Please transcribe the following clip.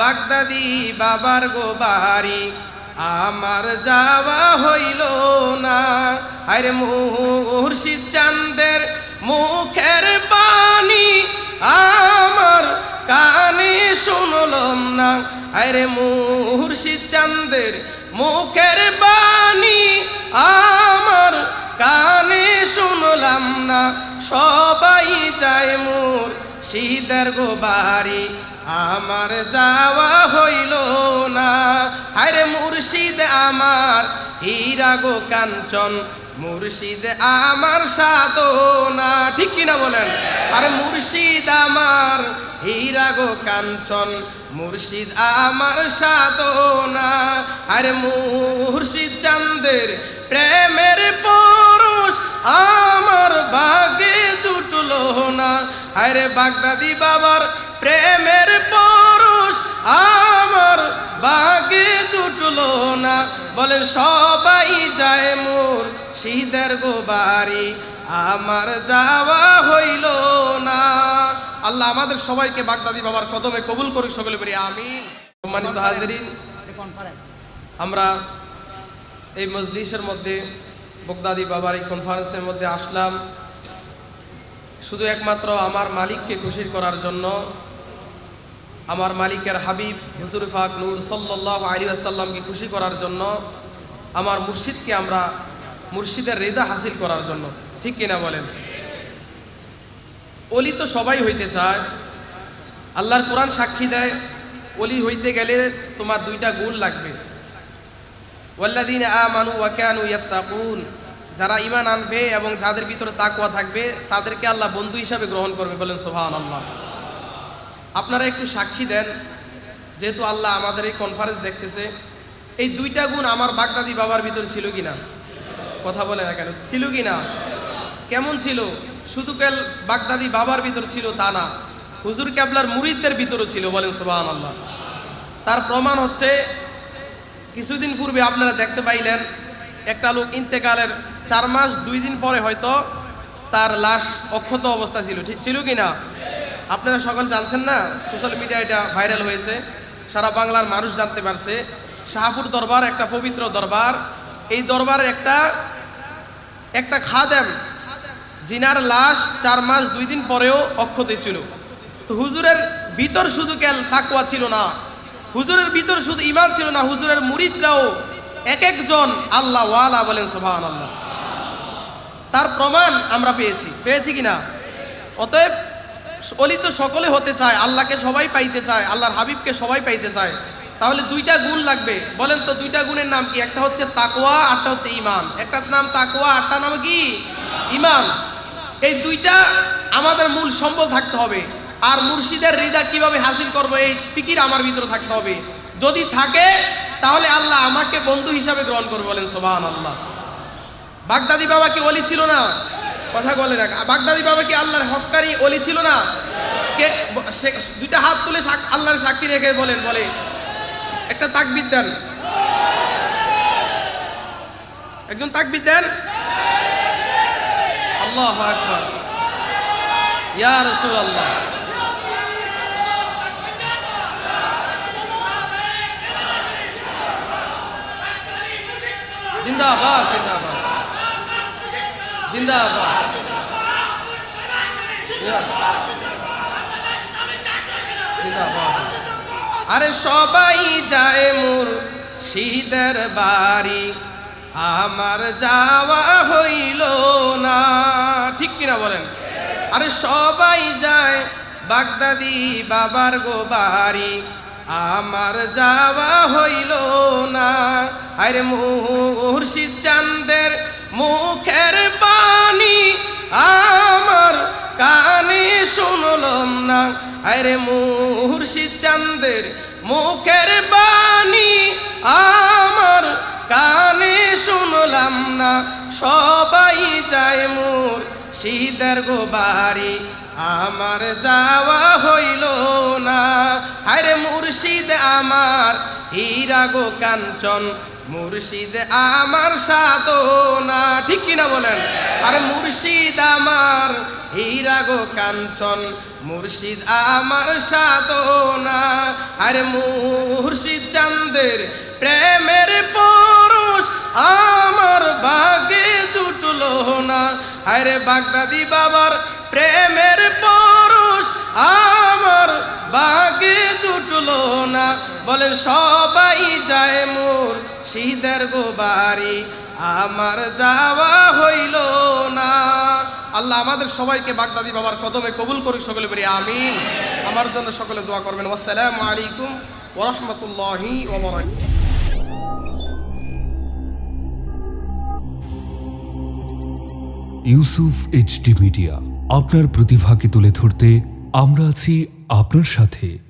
বাগদাদি বাবার গো বাড়ি। আমার যাওয়া হইল না। আরে মুর্শিদ চান্দের মুখের বাণী আমার কানে শুনলাম না। আরে মুর্শিদ চান্দের মুখের বাণী শীতের গো বাড়ি আমার যাওয়া হইল না। আরে মুর্শিদ আমার, হীরা গো কাঞ্চন, মুর্শিদ আমার সাধনা। ঠিক কিনা বলেন? আরে মুর্শিদ আমার, হীরা গো কাঞ্চন, মুর্শিদ আমার সাধনা। আরে মুর্শিদ চান্দের প্রেমের পরশ আরে বাগদাদি বাবার প্রেমের পরশ আমার বাগে জুটলো না। বলে, সবাই যায় মোর শীতের গো বাড়ি, আমার যাওয়া হইল না। আল্লাহ আমাদের সবাইকে বাগদাদি বাবার কদমে কবুল করুক সকলে বলি আমি সম্মানিত হাজিরিন, আমরা এই মজলিসের মধ্যে বগদাদি বাবার এই কনফারেন্সের মধ্যে আসলাম। শুধু একমাত্র আমার মালিককে খুশির করার জন্য আমার মালিকের হাবিব হুজুর ফাক নূর সাল্লাহ আলী আসাল্লামকে খুশি করার জন্য, আমার মুর্শিদকে আমরা মুর্শিদের রেদা হাসিল করার জন্য। ঠিক কিনা বলেন? অলি তো সবাই হইতে চায়। আল্লাহর কোরআন সাক্ষী দেয় অলি হইতে গেলে তোমার দুইটা গুণ লাগবে। ওয়াল্লাদিন আমানু ওয়াকানু ইয়াত্তাকুন। যারা ইমান আনবে এবং যাদের ভিতরে তাকওয়া থাকবে, তাদেরকে আল্লাহ বন্ধু হিসাবে গ্রহণ করবে বলেন সোহান আল্লাহ আপনারা একটু সাক্ষী দেন, যেহেতু আল্লাহ আমাদের এই কনফারেন্স দেখতেছে। এই দুইটা গুণ আমার বাগদাদি বাবার ভিতরে ছিল কি না? কথা বলে না কেন? ছিল কিনা কেমন ছিল? শুধু কেল বাগদাদি বাবার ভিতর ছিল তা না, হুজুর ক্যাবলার মুরিদদের ভিতরে ছিল বলেন সোহান আল্লাহ তার প্রমাণ হচ্ছে, কিছুদিন পূর্বে আপনারা দেখতে পাইলেন, একটা লোক ইন্তেকালের চার মাস, দুই দিন পরে হয়তো তার লাশ অক্ষত অবস্থা ছিল। ঠিক ছিল কি না? আপনারা সকল জানছেন না? সোশ্যাল মিডিয়া এটা ভাইরাল হয়েছে। সারা বাংলার মানুষ জানতে পারছে। শাহপুর দরবার একটা পবিত্র দরবার। এই দরবারের একটা একটা খাদেম, জিনার লাশ চার মাস, দুই দিন পরেও অক্ষত ছিল। তো হুজুরের ভিতর শুধু কেল তাকুয়া ছিল না? হুজুরের ভিতর শুধু ইমান ছিল না, হুজুরের মুরিদরাও এক একজন আল্লাহ ওয়ালা বলেন সোভান আল্লাহ তার প্রমাণ আমরা পেয়েছি। পেয়েছি কিনা? অতএব অলি তো সকলে হতে চায়, আল্লাহকে সবাই পাইতে চায়, আল্লাহর হাবিবকে সবাই পাইতে চায়। তাহলে দুইটা গুণ লাগবে। বলেন তো দুইটা গুণের নাম কি? একটা হচ্ছে তাকোয়া আরটা হচ্ছে ইমান একটার নাম তাকোয়া আরটা নাম কি? ইমান এই দুইটা আমাদের মূল সম্বল থাকতে হবে। আর মুর্শিদের হৃদা কীভাবে হাসিল করব, এই ফিকির আমার ভিতরে থাকতে হবে। যদি থাকে, তাহলে আল্লাহ আমাকে বন্ধু হিসাবে গ্রহণ করবে বলেন সোবান আল্লাহ বাগদাদি বাবা কি অলি ছিল না? কথা বলে না বাগদাদি বাবা কি আল্লাহর হককারী অলি ছিল না? কে দুইটা হাত তুলে আল্লাহর সাক্ষী রেখে বলেন, বলে। একটা তাকবিদ দেন। একজন তাকবিদ দেন। আল্লাহ আকবার। ইয়া রসুল আল্লাহ জিন্দাবাদ জিন্দাবাদ। আরে সবাই যায় মোর শীতের বাড়ি। আমার যাওয়া হইল না। ঠিক কিনা বলেন? আরে সবাই যায় বাগদাদি বাবার গো বাড়ি। আমার যাওয়া হইল না। আরে মুর্শিদ চান্দের মুখের আরে মুর্শিদ চান্দের মুখের বাণী আমার কানে শুনলাম না। সবাই যায় মোর শীতের গো বাড়ি আমার যাওয়া হইল না। আরে মুর্শিদ আমার হীরা গো কাঞ্চন। মুর্শিদ আমার সাধনা ঠিক কিনা বলেন? আরে মুর্শিদ আমার, হীরা গো কাঞ্চন, মুর্শিদ আমার সাধনা। আরে মুর্শিদ চান্দের প্রেমের পরশ আমার বাগে জুটলো না। আরে বাগদাদি বাবার প্রেমের পরশ আমার বাগে জুটলো না। বলেন সবাই যায় মোর শহীদের গোবারি আমার যাওয়া হইল না। আল্লাহ আমাদের সবাইকে বাগদাদি বাবার কদমে কবুল করুক সকলে বলি, আমিন। আমার জন্য সকলে দোয়া করবেন। আসসালামু আলাইকুম ওরহমতুল্লাহি ওবরাকাতুহু। ইউসুফ এইচডি মিডিয়া, আপনার প্রতিভাকে তুলে ধরতে আমরা আছি আপনার সাথে।